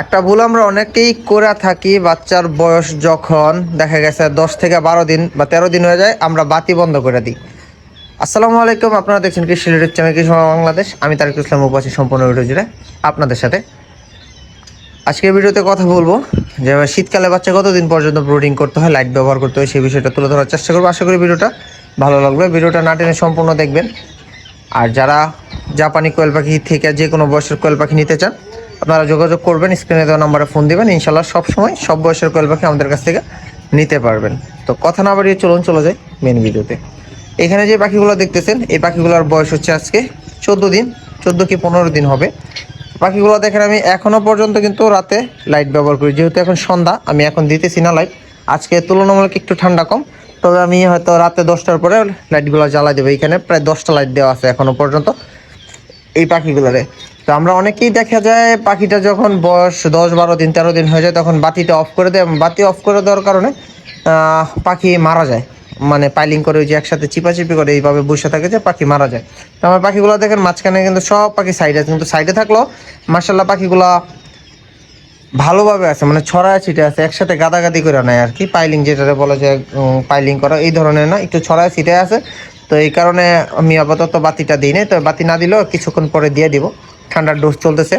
একটা ভুল আমরা অনেকেই করে থাকি, বাচ্চার বয়স যখন দেখা গেছে দশ থেকে বারো দিন বা তেরো দিন হয়ে যায়, আমরা বাতি বন্ধ করে দিই। আসসালামু আলাইকুম, আপনারা দেখছেন কৃষি রিলেটেড চ্যানেল কৃষি বাংলাদেশ। আমি তারিক ইসলাম উপাসী সম্পূর্ণ ভিডিও জুড়ে আপনাদের সাথে। আজকের ভিডিওতে কথা বলব যে শীতকালে বাচ্চা কতদিন পর্যন্ত ব্রুডিং করতে হয়, লাইট ব্যবহার করতে হয়, সেই বিষয়টা তুলে ধরার চেষ্টা করব। আশা করি ভিডিওটা ভালো লাগবে। ভিডিওটা না টেনে সম্পূর্ণ দেখবেন। আর যারা জাপানি কোয়েল পাখি থেকে যে কোনো বয়সের কোয়েল পাখি নিতে চান, আপনারা যোগাযোগ করবেন, স্ক্রিনে দেওয়া নাম্বারে ফোন দেবেন ইনশাল্লাহ সবসময় সব বয়সের কোয়েল পাখি আমাদের কাছ থেকে নিতে পারবেন। তো কথা না বাড়িয়ে চলুন, চলে যাই মেন ভিডিওতে। এখানে যে পাখিগুলো দেখতেছেন, এই পাখিগুলোর বয়স হচ্ছে আজকে চোদ্দ দিন, চোদ্দ কি পনেরো দিন হবে। পাখিগুলো দেখেন, আমি এখনও পর্যন্ত কিন্তু রাতে লাইট ব্যবহার করি, যেহেতু এখন সন্ধ্যা, আমি এখন দিতেছি না লাইট আজকে তুলনামূলক একটু ঠান্ডা কম, তবে আমি হয়তো রাতে দশটার পরে লাইটগুলো জ্বালা দেবো। এখানে প্রায় দশটা লাইট দেওয়া আছে এখনও পর্যন্ত। এই পাখিগুলোরে। তো আমরা অনেকেই দেখা যায় পাখিটা যখন বয়স দশ, বারো দিন, তেরো দিন হয়ে যায়, তখন বাতিটা অফ করে দেয়। বাতি অফ করে দেওয়ার কারণে পাখি মারা যায়। মানে পাইলিং করে ওই যে একসাথে চিপাচিপি করে এইভাবে বসে থাকে যে পাখি মারা যায়। তো আমার পাখিগুলো দেখেন, মাঝখানে কিন্তু সব পাখি সাইডে আছে। কিন্তু সাইডে থাকলেও মার্শাল্লাহ পাখিগুলা ভালোভাবে আছে মানে ছড়ায় ছিটে আছে, একসাথে গাদাগাদি করে নেয় আর কি। পাইলিং যেটা বলা যায় পাইলিং করা, এই ধরনের না, একটু ছড়ায় ছিটে আছে। তো এই কারণে আমি আপাতত বাতিটা দিই নাই। তো বাতি না দিলেও কিছুক্ষণ পরে দিয়ে দিব। ঠান্ডার ডোজ চলতেছে।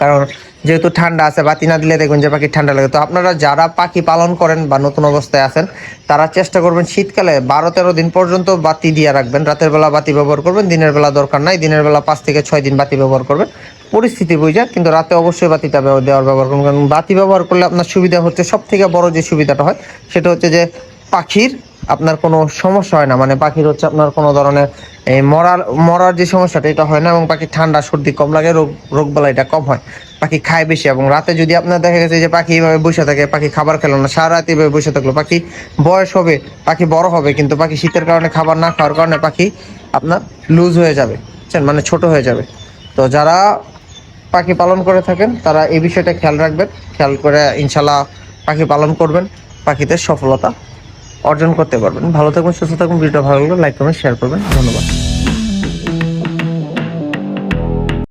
কারণ যেহেতু ঠান্ডা আছে, বাতি না দিলে দেখবেন যে পাখি ঠান্ডা লাগে। তো আপনারা যারা পাখি পালন করেন বা নতুন অবস্থায় আছেন, তারা চেষ্টা করবেন শীতকালে বারো তেরো দিন পর্যন্ত বাতি দিয়ে রাখবেন। রাতের বেলা বাতি ব্যবহার করবেন, দিনের বেলা দরকার নাই। দিনের বেলা পাঁচ থেকে ছয় দিন বাতি ব্যবহার করবেন। পরিস্থিতি বুঝে কিন্তু রাতে অবশ্যই বাতিটা দেওয়ার ব্যবহার করবেন। কারণ বাতি ব্যবহার করলে আপনার সুবিধা হচ্ছে সব থেকে বড় যে সুবিধাটা হয়, সেটা হচ্ছে যে পাখির আপনার কোনো সমস্যা হয় না? মানে পাখির হচ্ছে আপনার কোনো ধরনের এই মরার মরার যে সমস্যাটা, এটা হয় না এবং পাখি ঠান্ডা, সর্দি কম লাগে, রোগ রোগ এটা কম হয়। পাখি খায় বেশি এবং রাতে যদি আপনার দেখা গেছে যে পাখি এইভাবে বসে থাকে, পাখি খাবার খেলো না, সারা রাত এইভাবে বসে থাকল, পাখি বয়স হবে, পাখি বড় হবে, কিন্তু পাখি শীতের কারণে খাবার না খাওয়ার কারণে পাখি আপনার লুজ হয়ে যাবে, বুঝছেন? মানে ছোট হয়ে যাবে। তো যারা পাখি পালন করে থাকেন, তারা এই বিষয়টা খেয়াল রাখবেন। খেয়াল করে ইনশাল্লাহ পাখি পালন করবেন। পাখিতে সফলতা অর্জন করতে পারবেন। ভালো থাকবেন, সুস্থ থাকবেন, ভিডিওটা ভালো লাগলে লাইক করবেন শেয়ার করবেন। ধন্যবাদ।